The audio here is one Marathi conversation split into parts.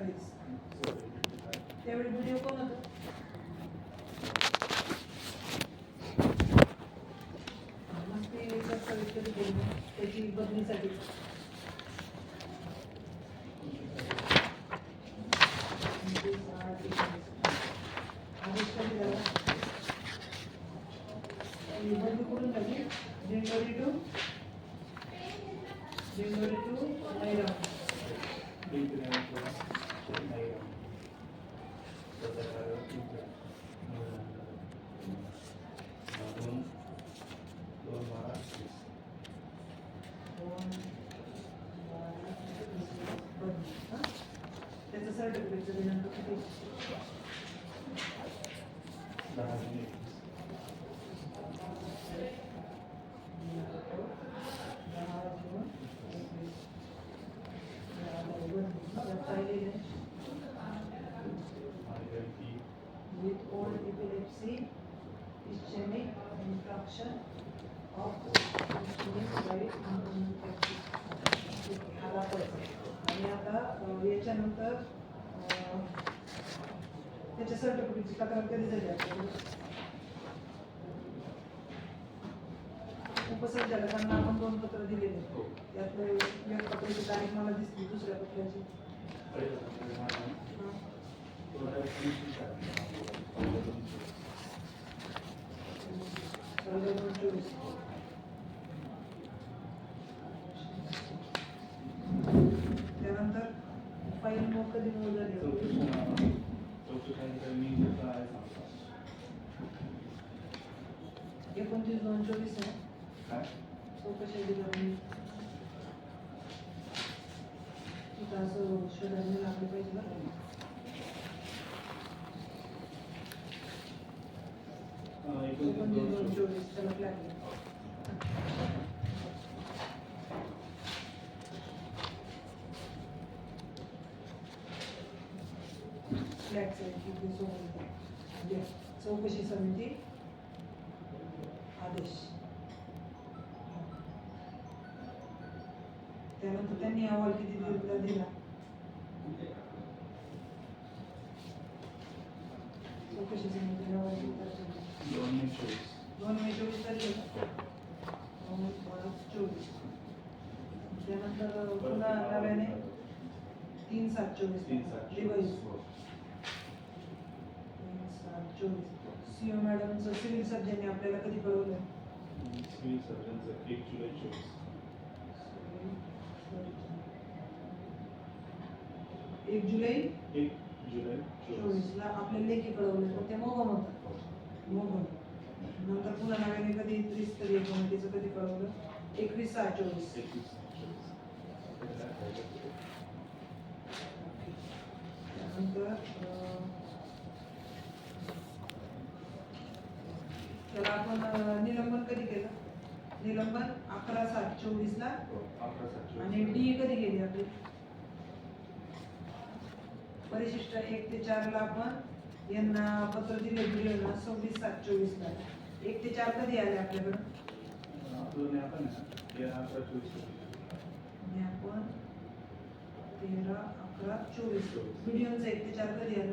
स्टडीज त्यावेळी व्हिडिओ कोण होतं मग ते दस्तावेज त्याची बदलीसाठी बदली करून झाली दिंडोरी टू दिंडोरी टू मैराव दोन बारा, बदली, हा? त्याचं सर्टिफिकेटचं दिनांक किती दहा जून एकवीस त्यात पाहिलेलं आहे. with old epilepsy, ischemic infarction of हा दाखवायचा आणि आता याच्यानंतर त्याच्या सर्टिफिकेटची तक्रार कधी झाली आपल्याकडे उपसंचालकांना आपण दोन पत्र दिलेले त्यातलं एक पत्राची तारीख मला दिसली दुसऱ्या पत्राची हं. चौदा दोन चोवीस त्यानंतर फाईल मग कधी मूळ झाली होती? एकोणतीस दोन चोवीस आहे? चौकशी अधिकारी तिथं असं शोधायला लागलं पाहिजे बरं? एकोणतीस दोन चोवीस. त्याला फ्लॅग ते सोडून द्या. चौकशी समिती आदेश. त्यानंतर त्यांनी अहवाल किती दिला? चौकशी समितीने अहवाल किती तारखेला? दोन मे चोवीस. तारीख दोन पाच चोवीस. त्यानंतर पुन्हा नव्याने तीन सात चोवीस. दिवाळी. तीन चोवीस सीओ मॅडमचं सिव्हिल सर्जनने आपल्याला कधी कळवलं? एक जुलै चोवीसला आपल्या लेखी कळवलं तर ते मोगम होतं. मोगम नंतर पुन्हा नव्याने कधी त्रिस्तरीय कमिटीचं कधी कळवलं? एकवीस सहा चोवीस. त्यानंतर त्याला आपण निलंबन कधी केलं? निलंबन अकरा सात चोवीसला आणि डी कधी गेली आपली? परिशिष्ट एक ते चारला आपण यांना पत्र दिले व्हिडिओला सव्वीस सात चोवीसला एक ते चार कधी आले आपल्याकडं? आपण तेरा अकरा चोवीस. व्हिडिओचं एक ते चार कधी आलं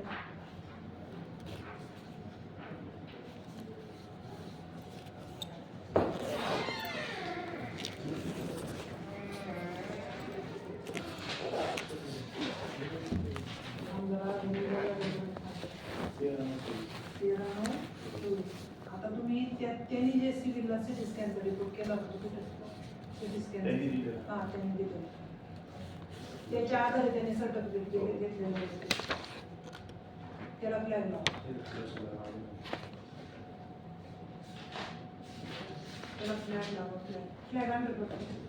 पंधरा, वीस, तेरा, नऊ, चोवीस. आता तुम्ही त्या त्यांनी जे सिव्हिलला सिटी स्कॅनचा रिपोर्ट केला होता कुठे सिटी स्कॅन त्यांनी दिलेला. हा त्यांनी दिलं. त्याच्या आधारे त्यांनी सर्टिफिकेट घेतलेलं होतं त्याला फ्लॅग लावा त्याला फ्लॅग लावा फ्लॅग फ्लॅग हंड्रेड पर्सेंट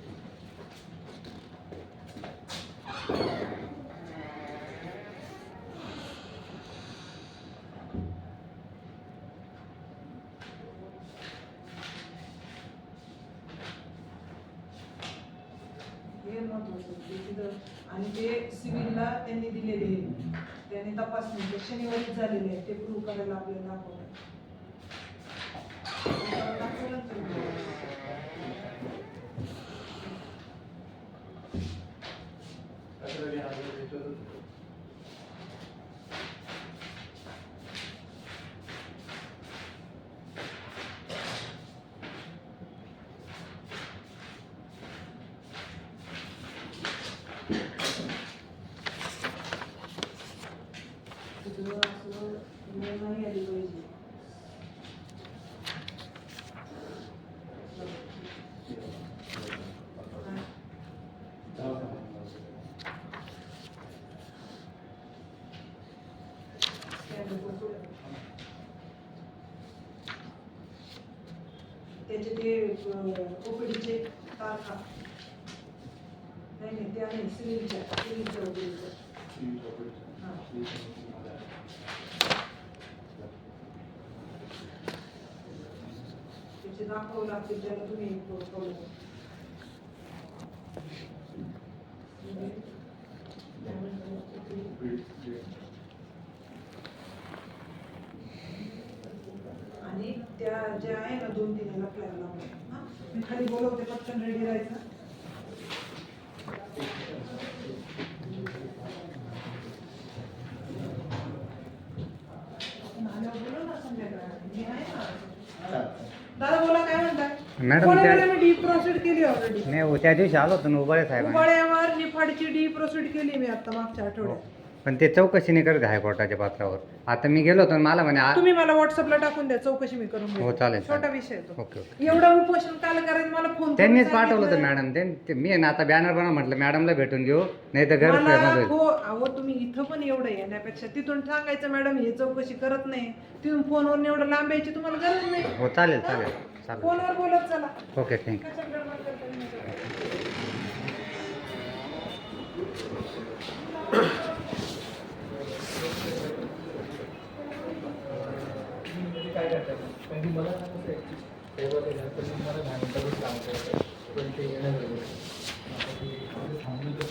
हे महत्वाचं आहे. ते तिथं आणि ते सिव्हिलला त्यांनी दिलेले आहे. त्यांनी तपासणी ते शनिवारीच झालेले आहे ते प्रूव्ह करायला आपल्याला दाखवलं दाखवलं ना तुम्ही? मुलं असं मुलं नाही आली पाहिजे त्याचे ते ओपीडीचे तारखा नाही नाही त्या नाही सिव्हिलच्या सिव्हिलच्या ओपीडीच्या हां लागतील त्याला तुम्ही आणि त्या ज्या आहे ना दोन तीन आपल्याला लावून. हां? मी खाली बोलवते पटकन रेडी राहायचं आपण आल्यावर बोलू ना संध्याकाळी मी आहे ना दादा बोला काय म्हणताय मॅडम, त्या- मी डी प्रोसीड केली ऑलरेडी नाही हो, त्या दिवशी आलो होतो ना उबाळे साहेबांनी उबाळ्यावर निफाडची डी प्रोसीड केली मी आता मागच्या आठवड्यात. पण ते चौकशी नाही करत हायकोर्टाच्या पात्रावर. आता मी गेलो होतो मला म्हणे आ- तुम्ही मला व्हॉट्सअपला टाकून द्या चौकशी मी करून हो. चालेल छोटा चालेल. विषय आहे तो. Okay okay. एवढं उपोषण काल करायचं मला फोन त्यांनीच पाठवलं होतं मॅडम. ते मी आहे ना आता बॅनर बनवा म्हटलं मॅडमला भेटून घेऊ नाही तर मला होईल. हो अहो तुम्ही इथं पण एवढं येण्यापेक्षा तिथून सांगायचं मॅडम हे चौकशी करत नाही. तिथून फोनवर एवढं लांब यायची तुम्हाला गरज नाही. हो चालेल चालेल चालेल. फोनवर बोलत चला. ओके थँक्यू कशाला गडबड करता तुम्ही? काय करतात कारण की मला कसं आहे टेबल आहे ना, तर मग मला दहा मिनिटातच काम करायचं आहे. पण ते येणं गरजेचं आहे. आता ते इथे थांबलं तर